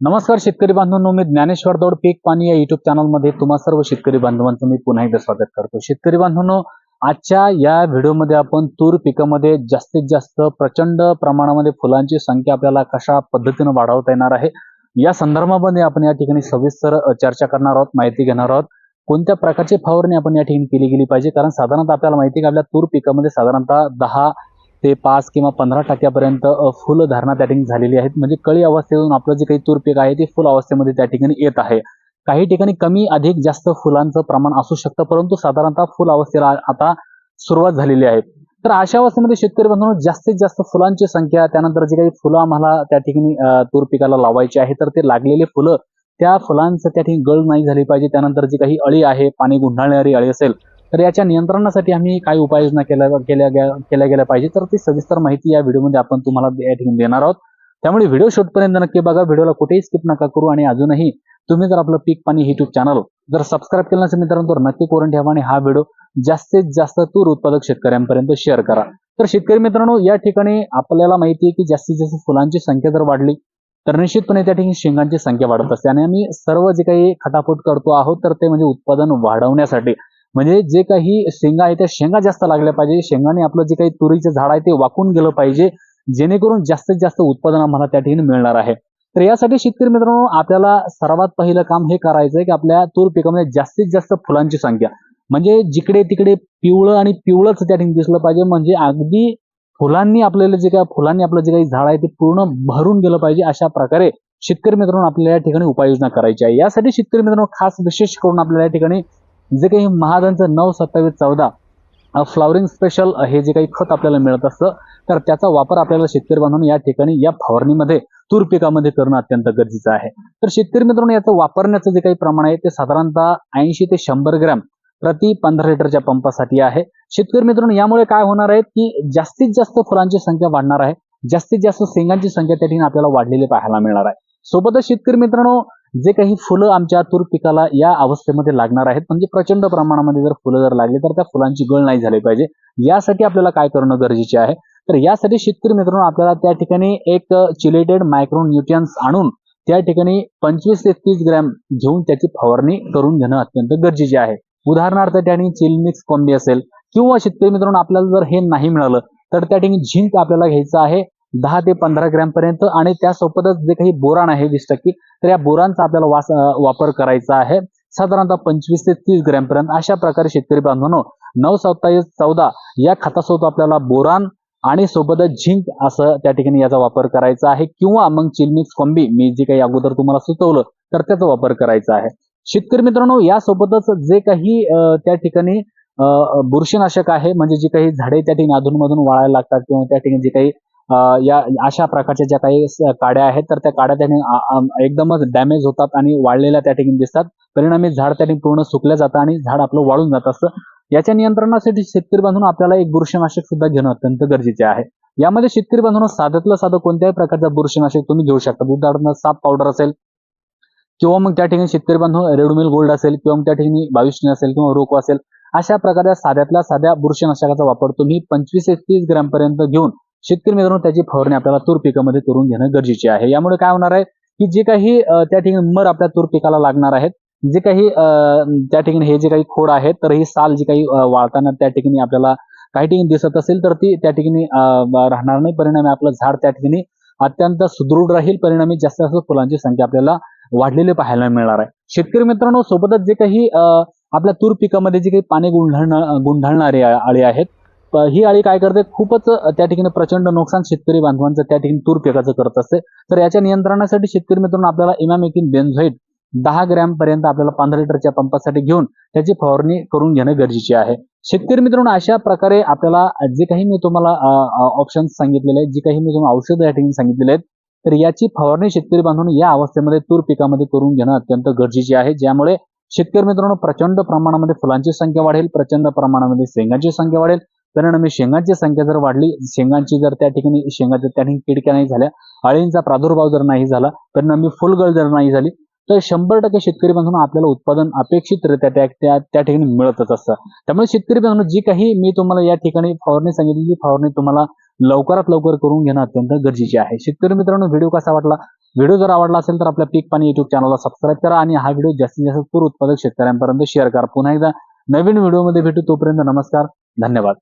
नमस्कार शेतकरी बांधवांनो मी ज्ञानेश्वर दौड पीक पाणी या युट्यूब चॅनलमध्ये तुम्हा सर्व शेतकरी बांधवांचं मी पुन्हा एकदा स्वागत करतो. शेतकरी बांधवांनो आजच्या या व्हिडिओमध्ये आपण तूर पिकामध्ये जास्तीत जास्त प्रचंड प्रमाणामध्ये फुलांची संख्या आपल्याला कशा पद्धतीनं वाढवता येणार आहे या संदर्भामध्ये आपण या ठिकाणी सविस्तर चर्चा करणार आहोत माहिती घेणार आहोत. कोणत्या प्रकारची फवारणी आपण या ठिकाणी केली गेली पाहिजे? कारण साधारणतः आपल्याला माहिती आहे की आपल्या तूर पिकामध्ये साधारणतः दहा ते पाच किंवा पंधरा टक्क्यापर्यंत फुल धारणा त्या ठिकाणी झालेली आहेत. म्हणजे कळी अवस्थेतून आपलं जे काही तूर पीक आहे ते फुल अवस्थेमध्ये त्या ठिकाणी येत आहे. काही ठिकाणी कमी अधिक जास्त फुलांचं प्रमाण असू शकतं परंतु साधारणतः फुल अवस्थेला आता सुरुवात झालेली आहे. तर अशा अवस्थेमध्ये शेतकरी बांधवांनो जास्तीत जास्त फुलांची संख्या त्यानंतर जे काही फुलं आम्हाला त्या ठिकाणी तूर पिकाला लावायची आहे तर ते लागलेले फुलं त्या फुलांचं त्या ठिकाणी गळ नाही झाली पाहिजे. त्यानंतर जी काही अळी आहे पाणी गुंढाळणारी अळी असेल तर याच्या नियंत्रणासाठी आम्ही काय उपाययोजना केल्या केल्या केल्या गेल्या पाहिजे. तर ती सविस्तर माहिती या व्हिडिओमध्ये आपण तुम्हाला या ठिकाणी देणार आहोत. त्यामुळे व्हिडिओ शेवटपर्यंत नक्की बघा. व्हिडिओला कुठेही स्किप नका करू आणि अजूनही तुम्ही जर आपलं पीक पाणी युट्यूब चॅनल हो, जर सबस्क्राईब केलं नसेल मित्रांनो तर नक्की करून ठेवा आणि हा व्हिडिओ जास्तीत जास्त तूर उत्पादक शेतकऱ्यांपर्यंत शेअर करा. तर शेतकरी मित्रांनो या ठिकाणी आपल्याला माहिती आहे की जास्तीत जास्त फुलांची संख्या जर वाढली तर निश्चितपणे त्या ठिकाणी शेंगांची संख्या वाढत असते. आणि आम्ही सर्व जे काही खटापट करतो आहोत तर ते म्हणजे उत्पादन वाढवण्यासाठी म्हणजे जे काही शेंगा आहे त्या शेंगा जास्त लागल्या पाहिजे. शेंगाने आपलं जे काही तुरीचं झाड आहे ते वाकून गेलं पाहिजे. जेणेकरून जास्तीत जास्त उत्पादन आम्हाला त्या ठिकाणी मिळणार आहे. तर यासाठी शेतकरी मित्रांनो आपल्याला सर्वात पहिलं काम हे करायचं आहे की आपल्या तूर पिकामध्ये जास्तीत जास्त फुलांची संख्या. म्हणजे जिकडे तिकडे पिवळं आणि पिवळंच त्या ठिकाणी दिसलं पाहिजे. म्हणजे अगदी फुलांनी आपल्याला जे काही फुलांनी आपलं जे काही झाड आहे ते पूर्ण भरून गेलं पाहिजे अशा प्रकारे शेतकरी मित्रांनो आपल्याला या ठिकाणी उपाययोजना करायची आहे. यासाठी शेतकरी मित्रांनो खास विशेष करून आपल्याला या ठिकाणी जे काही महादांचं नऊ सत्तावीस चौदा फ्लॉवरिंग स्पेशल हे जे काही खत आपल्याला मिळत असतं तर त्याचा वापर आपल्याला शेतकरी बांधून या ठिकाणी या फवारणीमध्ये तूर पिकामध्ये करणं अत्यंत गरजेचं आहे. तर शेतकरी मित्रांनो याचं वापरण्याचं जे काही प्रमाण आहे ते साधारणतः ऐंशी ते शंभर ग्रॅम प्रति पंधरा लिटरच्या पंपासाठी आहे. शेतकरी मित्रांनो यामुळे काय होणार आहे की जास्तीत जास्त फुलांची संख्या वाढणार आहे. जास्तीत जास्त शेंगांची संख्या त्या ठिकाणी आपल्याला वाढलेली पाहायला मिळणार आहे. सोबतच शेतकरी मित्रांनो जे काही फुलं आमच्या तूर पिकाला या अवस्थेमध्ये लागणार आहेत म्हणजे प्रचंड प्रमाणामध्ये जर फुलं जर लागली तर त्या फुलांची गळ नाही झाली पाहिजे. यासाठी आपल्याला काय करणं गरजेचे आहे? तर यासाठी शेतकरी मित्रांनो आपल्याला त्या ठिकाणी एक चिलेटेड मायक्रो न्यूट्रियन्स आणून त्या ठिकाणी पंचवीस ते तीस ग्रॅम घेऊन त्याची फवारणी करून घेणं अत्यंत गरजेचे आहे. उदाहरणार्थ त्या ठिकाणी चिलमिक्स कॉम्बी असेल किंवा शेतकरी मित्रांनो आपल्याला जर हे नाही मिळालं तर त्या ठिकाणी झिंक आपल्याला घ्यायचं आहे. दहा ते पंधरा ग्रॅम पर्यंत आणि त्यासोबतच जे काही बोरान आहे वीस टक्के तर या बोरांचा आपल्याला वास वापर करायचा आहे. साधारणतः पंचवीस ते तीस ग्रॅम पर्यंत अशा प्रकारे शेतकरी बांधवांनो नऊ सत्तावीस चौदा या खतासोबत आपल्याला बोरान आणि सोबतच झिंक असं त्या ठिकाणी याचा वापर करायचा आहे. किंवा मग चिलमिक्स कॉम्बी मी जे काही अगोदर तुम्हाला सुचवलं तर त्याचा वापर करायचा आहे. शेतकरी मित्रांनो यासोबतच जे काही त्या ठिकाणी बुरशीनाशक आहे म्हणजे जी काही झाडे त्या ठिकाणी अधूनमधून वाळायला लागतात किंवा त्या ठिकाणी जे काही या अशा प्रकारच्या ज्या काही काड्या आहेत तर त्या काड्या त्याने ठिकाणी एकदमच डॅमेज होतात आणि वाळलेल्या त्या ठिकाणी दिसतात. परिणामी झाड त्या ठिकाणी पूर्ण सुकलं जातं आणि झाड आपलं वाळून जात असतं. याच्या नियंत्रणासाठी शेतकरी बांधून आपल्याला एक बुरशीनाशक सुद्धा घेणं अत्यंत गरजेचे आहे. यामध्ये शेतकरी बांधून साधातलं साधं कोणत्याही प्रकारचं बुरशीनाशक तुम्ही घेऊ शकता. उदाहरणार्थ साप पावडर असेल किंवा मग त्या ठिकाणी शेतकरी बांधून रेडमिल गोल्ड असेल किंवा मग त्या ठिकाणी बाविष्णी असेल किंवा रोको असेल अशा प्रकारच्या साध्यातल्या साध्या बुरशीनाशकाचा वापर तुम्ही पंचवीस ते तीस ग्रॅम पर्यंत घेऊन शेतकरी मित्रांनो त्याची फवारणी आपल्याला तूर पिकामध्ये करून घेणं गरजेचे आहे. यामुळे काय होणार आहे की जे काही त्या ठिकाणी मर आपल्या तूर पिकाला लागणार आहेत जे काही अं, त्या ठिकाणी हे जे काही खोड आहेत तर ही साल जी काही वाळताना त्या ठिकाणी आपल्याला काही ठिकाणी दिसत असेल तर ती त्या ठिकाणी राहणार नाही. परिणामी आपलं झाड त्या ठिकाणी अत्यंत सुदृढ राहील. परिणामी जास्त जास्त फुलांची संख्या आपल्याला वाढलेली पाहायला मिळणार आहे. शेतकरी मित्रांनो सोबतच जे काही अं, आपल्या तूर पिकामध्ये जे काही पाणी गुंढाळणं गुंढाळणारे आळे अळी आहेत ही अळी काय करते? खूपच त्या ठिकाणी प्रचंड नुकसान शेतकरी बांधवांचं त्या ठिकाणी तूर पिकाचं करत असते. तर याच्या नियंत्रणासाठी शेतकरी मित्रांनो आपल्याला इमामेकिन बेन्झोईट दहा ग्रॅम पर्यंत आपल्याला पंधरा लिटरच्या पंपासाठी घेऊन त्याची फवारणी करून घेणं गरजेचे आहे. शेतकरी मित्रांनो अशा प्रकारे आपल्याला जे काही मी तुम्हाला ऑप्शन्स सांगितलेले आहेत जे काही मी तुम्हाला औषधं या ठिकाणी सांगितलेले आहेत तर याची फवारणी शेतकरी बांधून या अवस्थेमध्ये तूर पिकामध्ये करून घेणं अत्यंत गरजेचे आहे. ज्यामुळे शेतकरी मित्रांनो प्रचंड प्रमाणामध्ये फुलांची संख्या वाढेल प्रचंड प्रमाणामध्ये शेंगांची संख्या वाढेल कारण मी शेंगांची संख्या जर वाढली शेंगांची जर त्या ठिकाणी शेंगाच्या त्या ठिकाणी किडक्या नाही झाल्या अळींचा प्रादुर्भाव जर नाही झाला परिणामी फुलगळ जर नाही झाली तर शंभर टक्के शेतकरी बांधवांना आपल्याला उत्पादन अपेक्षितरित्या त्या त्या ठिकाणी मिळतच असतं. त्यामुळे शेतकरी बांधवांनो जी काही मी तुम्हाला या ठिकाणी फवारणी सांगितली फवारणी तुम्हाला लवकरात लवकर करून घेणं अत्यंत गरजेचे आहे. शेतकरी मित्रांनो व्हिडिओ कसा वाटला? व्हिडिओ जर आवडला असेल तर आपल्या पीक पाणी युट्यूब चॅनलला सबस्क्राईब करा आणि हा व्हिडिओ जास्तीत जास्त पूर उत्पादक शेतकऱ्यांपर्यंत शेअर करा. पुन्हा एकदा नवीन व्हिडिओमध्ये भेटू तोपर्यंत नमस्कार धन्यवाद.